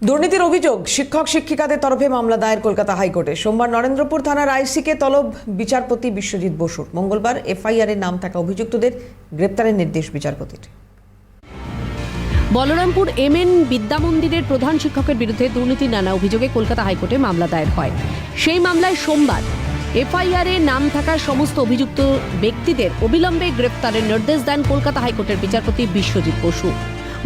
দুর্নীতির অভিযোগ, শিক্ষক শিক্ষিকাদের তরফে মামলা দায়ের কলকাতা হাইকোর্টে। সোমবার নরেন্দ্রপুর থানার আইসিকে তলব বিচারপতি বিশ্বজিৎ বসুর। মঙ্গলবার এফআইআর নাম থাকা অভিযুক্তদের গ্রেপ্তারের নির্দেশ বিচারপতির। বলরামপুর এমএন বিদ্যা মন্দিরের প্রধান শিক্ষকের বিরুদ্ধে দুর্নীতির নানা অভিযোগে কলকাতা হাইকোর্টে মামলা দায়ের হয়। সেই মামলায় সোমবার এফআইআর নাম থাকা সমস্ত অভিযুক্ত ব্যক্তিদের অবিলম্বে গ্রেপ্তারের নির্দেশ দেন কলকাতা হাইকোর্টের বিচারপতি বিশ্বজিৎ বসু।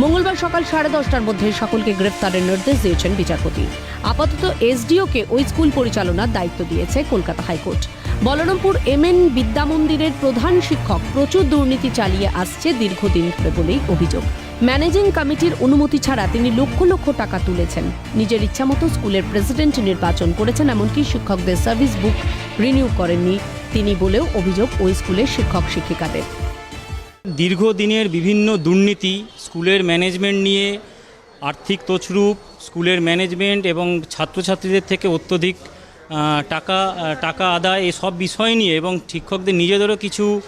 মঙ্গলবার সকাল সাড়ে দশটার মধ্যে সকলকে গ্রেপ্তারের নির্দেশ দিয়েছেন বিচারপতি। আপাতত এসডিওকে ওই স্কুল পরিচালনার দায়িত্ব দিয়েছে কলকাতা হাইকোর্ট। বলরামপুর এমএন বিদ্যা মন্দিরের প্রধান শিক্ষক প্রচুর দুর্নীতি চালিয়ে আসছে দীর্ঘদিন ধরে বলেই অভিযোগ। ম্যানেজিং কমিটির অনুমতি ছাড়া তিনি লক্ষ লক্ষ টাকা তুলেছেন। নিজের ইচ্ছামতো স্কুলের প্রেসিডেন্ট নির্বাচন করেছেন, এমনকি শিক্ষকদের সার্ভিস বুক রিনিউ করেননি তিনি বলেও অভিযোগ ওই স্কুলের শিক্ষক শিক্ষিকাদের দীর্ঘদিনের বিভিন্ন দুর্নীতি, স্কুলের ম্যানেজমেন্ট নিয়ে আর্থিক তছরূপ, স্কুলের ম্যানেজমেন্ট এবং ছাত্রছাত্রীদের থেকে অত্যধিক টাকা টাকা আদায় এসব বিষয় নিয়ে এবং শিক্ষকদের নিজেদেরও কিছু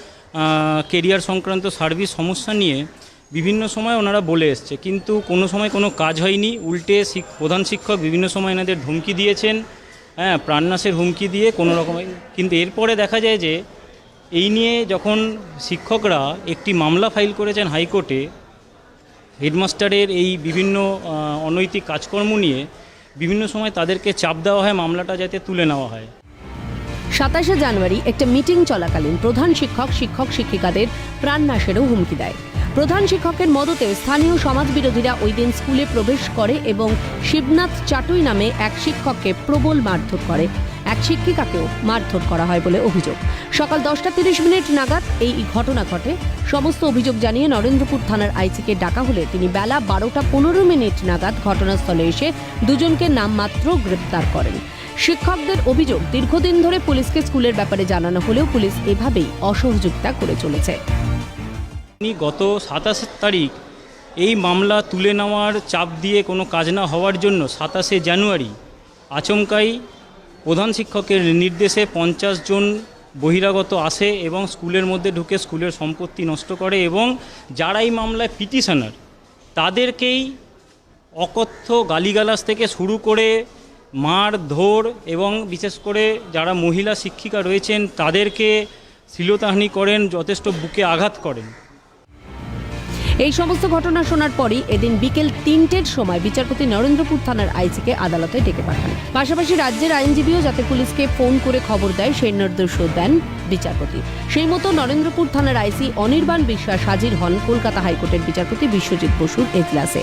কেরিয়ার সংক্রান্ত সার্ভিস সমস্যা নিয়ে বিভিন্ন সময় ওনারা বলে এসছে। কিন্তু কোনো সময় কোনো কাজ হয়নি। উল্টে প্রধান শিক্ষক বিভিন্ন সময় এনাদের ধমকি দিয়েছেন। হ্যাঁ প্রাণনাশের হুমকি দিয়ে কোনো রকম কিন্তু এরপরে দেখা যায় যে এই নিয়ে যখন শিক্ষকরা একটি মামলা ফাইল করেছেন হাইকোর্টে, হেডমাস্টারের এই বিভিন্ন অনৈতিক কাজকর্ম নিয়ে বিভিন্ন সময় তাদেরকে চাপ দেওয়া হয়, মামলাটা যাতে তুলে নেওয়া হয়। সাতাশে জানুয়ারি একটা মিটিং চলাকালীন প্রধান শিক্ষক শিক্ষক শিক্ষিকাদের প্রাণনাশেরও হুমকি দেয়। প্রধান শিক্ষকের মদতে স্থানীয় সমাজবিরোধীরা ওই দিন স্কুলে প্রবেশ করে এবং শিবনাথ চাটুই নামে এক শিক্ষককে প্রবল মারধর করে। এক শিক্ষিকাকেও মারধর করা হয় বলে অভিযোগ। সকাল দশটা তিরিশ মিনিট নাগাদ এই ঘটনা ঘটে। সমস্ত অভিযোগ জানিয়ে নরেন্দ্রপুর থানার আইসিকে ডাকা হলে তিনি বেলা বারোটা পনেরো মিনিট নাগাদ ঘটনাস্থলে এসে দুজনকে নামমাত্র গ্রেপ্তার করেন। শিক্ষকদের অভিযোগ, দীর্ঘদিন ধরে পুলিশকে স্কুলের ব্যাপারে জানানো হলেও পুলিশ এভাবেই অসহযোগিতা করে চলেছে। গত সাতাশ তারিখ এই মামলা তুলে নেওয়ার চাপ দিয়ে কোনো কাজ না হওয়ার জন্য সাতাশে জানুয়ারি আচমকাই প্রধান শিক্ষকের নির্দেশে পঞ্চাশ জন বহিরাগত আসে এবং স্কুলের মধ্যে ঢুকে স্কুলের সম্পত্তি নষ্ট করে এবং যারা এই মামলায় পিটিশনার, তাদেরকেই অকথ্য গালিগালাজ থেকে শুরু করে মার, ধর এবং বিশেষ করে যারা মহিলা শিক্ষিকা রয়েছেন, তাদেরকে শ্লীলতাহানি করেন, যথেষ্ট বুকে আঘাত করেন। এই সমস্ত ঘটনা শোনার পরই এদিন বিকেল তিনটের সময় বিচারপতি নরেন্দ্রপুর থানার আইসিকে আদালতে ডেকে পাঠান। পাশাপাশি রাজ্যের আইনজীবীও যাতে পুলিশকে ফোন করে খবর দেয়, সেই নির্দেশও দেন বিচারপতি। সেই মতো নরেন্দ্রপুর থানার আইসি অনির্বাণ বিশ্বাস হাজির হন কলকাতা হাইকোর্টের বিচারপতি বিশ্বজিৎ বসুর এজলাসে।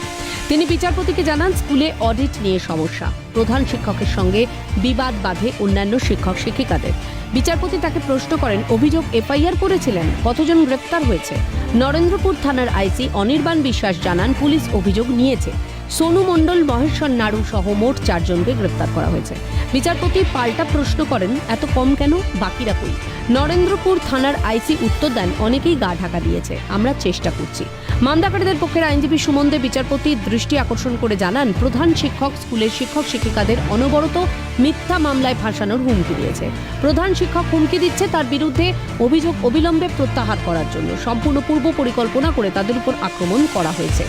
তিনি বিচারপতিকে জানান, স্কুলে অডিট নিয়ে সমস্যা। প্রধান শিক্ষকের সঙ্গে বিবাদ বাধে অন্যান্য শিক্ষক শিক্ষিকাদের বিচারপতি তাকে প্রশ্ন করেন, অভিযোগ এফআইআর করেছিলেন? কতজন গ্রেপ্তার হয়েছে? নরেন্দ্রপুর থানার আইসি অনির্বাণ বিশ্বাস জানান, পুলিশ অভিযোগ নিয়েছে। সোনু মণ্ডল, মহেশ্বর নাড়ু সহ মোট চারজনকে গ্রেপ্তার করা হয়েছে। বিচারপতি পাল্টা প্রশ্ন করেন, এত কম কেন? বাকিরা কই? নরেন্দ্রপুর থানার আইসি উত্তর দেন, অনেকেই গা ঢাকা দিয়েছে, আমরা চেষ্টা করছি। মামলাকারীদের পক্ষের আইনজীবী সুমন দে বিচারপতির দৃষ্টি আকর্ষণ করে জানান, প্রধান শিক্ষক, স্কুলের শিক্ষক, শিক্ষিকাদের অনবরত মিথ্যা মামলায় ফাঁসানোর হুমকি দিয়েছে। প্রধান শিক্ষক হুমকি দিচ্ছে তার বিরুদ্ধে অভিযোগ অবিলম্বে প্রত্যাহার করার জন্য। সম্পূর্ণ পূর্ব পরিকল্পনা করে তাদের উপর আক্রমণ করা হয়েছে।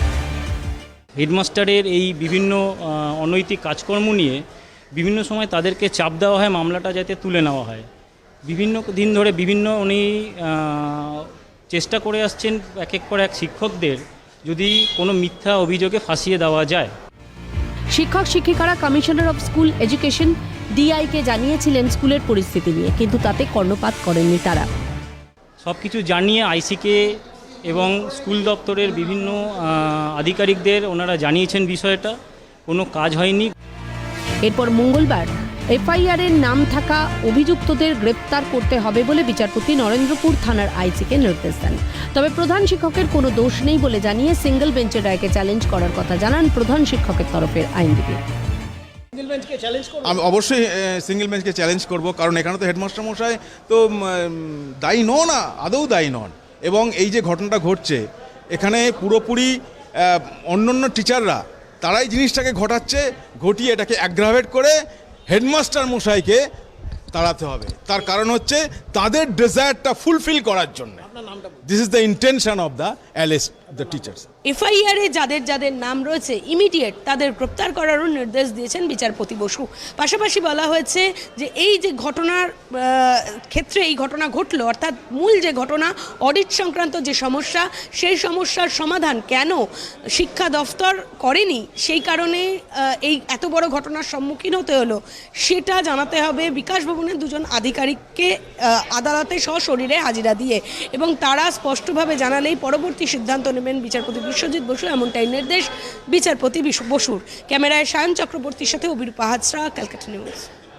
হেডমাস্টারের এই বিভিন্ন অনৈতিক কাজকর্ম নিয়ে বিভিন্ন সময় তাদেরকে চাপ দেওয়া হয় মামলাটা যাতে তুলে নেওয়া হয়। বিভিন্ন দিন ধরে বিভিন্ন উনি চেষ্টা করে আসছেন এক এক পর এক শিক্ষকদের যদি কোনো মিথ্যা অভিযোগে ফাঁসিয়ে দেওয়া যায়। শিক্ষক শিক্ষিকারা কমিশনার অফ স্কুল এডুকেশন ডিআইকে জানিয়েছিলেন স্কুলের পরিস্থিতি নিয়ে কিন্তু তাতে কর্ণপাত করেননি তারা। সব কিছু জানিয়ে আইসিকে এবং স্কুল দপ্তরের বিভিন্ন আধিকারিকদের ওনারা জানিয়েছেন বিষয়টা। কোনো কাজ হয়নি। এরপর মঙ্গলবার এফআইআর এর নাম থাকা অভিযুক্তদের গ্রেপ্তার করতে হবে বলে বিচারপতি নরেন্দ্রপুর থানার আইসিকে নির্দেশ দেন। তবে প্রধান শিক্ষকের কোনো দোষ নেই বলে জানিয়ে সিঙ্গেল বেঞ্চের রায়কে চ্যালেঞ্জ করার কথা জানান প্রধান শিক্ষকের তরফের আইনজীবী। আমি অবশ্যই সিঙ্গেল বেঞ্চকে চ্যালেঞ্জ করব কারণ এখানে তো হেডমাস্টার মশাই তো দায়ী নন না আদৌ দায়ী নন। এবং এই যে ঘটনাটা ঘটছে, এখানে পুরোপুরি অন্য অন্য টিচাররা তারাই জিনিসটাকে ঘটাচ্ছে, ঘটিয়ে এটাকে অ্যাগ্রাভেট করে হেডমাস্টার মশাইকে তাড়াতে হবে। তার কারণ হচ্ছে, তাদের ডিজায়ারটা ফুলফিল করার জন্য। This is the intention of the arrest the teachers এফআইআরে যাদের যাদের নাম রয়েছে ইমিডিয়েট তাদের গ্রেপ্তার করারও নির্দেশ দিয়েছেন বিচারপতি বসু। পাশাপাশি বলা হয়েছে যে এই যে ঘটনার ক্ষেত্রে এই ঘটনা ঘটলো অর্থাৎ মূল যে ঘটনা অডিট সংক্রান্ত যে সমস্যা সেই সমস্যার সমাধান কেন শিক্ষা দফতর করেনি? সেই কারণে এই এত বড় ঘটনার সম্মুখীন হতে হলো। সেটা জানাতে হবে বিকাশ ভবনের দুজন আধিকারিককে আদালতে সশরীরে হাজিরা দিয়ে। এবং তারা স্পষ্টভাবে জানালেই পরবর্তী সিদ্ধান্ত নেবেন বিচারপতি বিশ্বজিৎ বসু, এমনটাই নির্দেশ বিচারপতি বসুর। ক্যামেরায় সায়ন চক্রবর্তীর সাথে অবিরূপা হাজরা, ক্যালকাটা নিউজ।